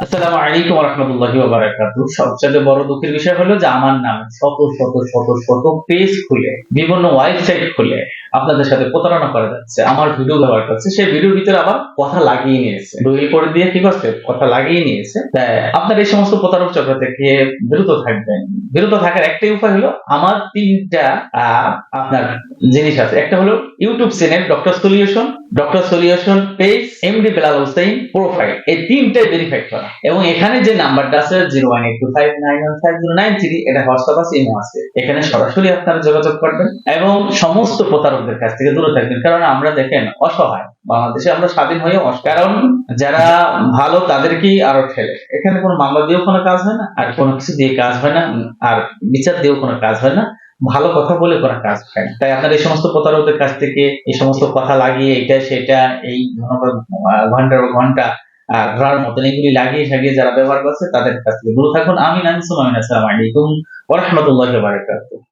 আসসালামু আলাইকুম রহমতুল্লাহি বারাকাতু সবচেয়ে বড় দুঃখের বিষয় হলো যে আমার নাম শত শত শত শত পেজ খুলে, বিভিন্ন ওয়েবসাইট খুলে আপনাদের সাথে প্রতারণা করা যাচ্ছে, আমার ভিডিও ব্যবহার করছে, সেই ভিডিওর ভিতরে আবার কথা লাগিয়ে নিয়েছে। ডুইল করে দিয়ে কি করছে? কথা লাগিয়ে নিয়েছে। আপনার এই সমস্ত প্রতারক চক্র থেকে বিরত থাকবেন। বিরত থাকার একটাই উপায় হলো, আমার তিনটা আপনার জিনিস আছে। একটা হলো YouTube channel doctor solution doctor solution page MD Belal Hossain profile এই তিনটাই ভেরিফাই করা। এবং এখানে যে নাম্বারটা আছে zero one eight two five nine one five zero nine three এটা হোয়াটসঅ্যাপ আছে এখানে সরাসরি আপনারা যোগাযোগ করবেন। এবং সমস্ত প্রতারকদের কাছ থেকে দূরে থাকবেন। কারণ আমরা দেখেন অসহায়। বাংলাদেশে আমরা স্বাধীন হয়ে কারণ যারা ভালো তাদেরকেই আরও ঠেলে। এখানে কোনো মামলা দিয়েও কোনো কাজ হয় না, আর কোনো কিছু দিয়ে কাজ হয় না, আর বিচার দিয়েও কোনো কাজ হয় না, ভালো কথা বলে কোনো কাজ হয় না। তাই আপনার এই সমস্ত প্রতারকদের কাছ থেকে এই সমস্ত কথা লাগিয়ে এটা, সেটা, এই ঘণ্টার ঘণ্টা ঘোড়ার মতন এগুলি লাগিয়ে সাগিয়ে যারা ব্যবহার করছে, তাদের কাছ থেকে দূরে থাকুন। আমি নাম সুমামিন আসসালামু আলাইকুম ওয়া রাহমাতুল্লাহি ওয়া বারাকাতুহু।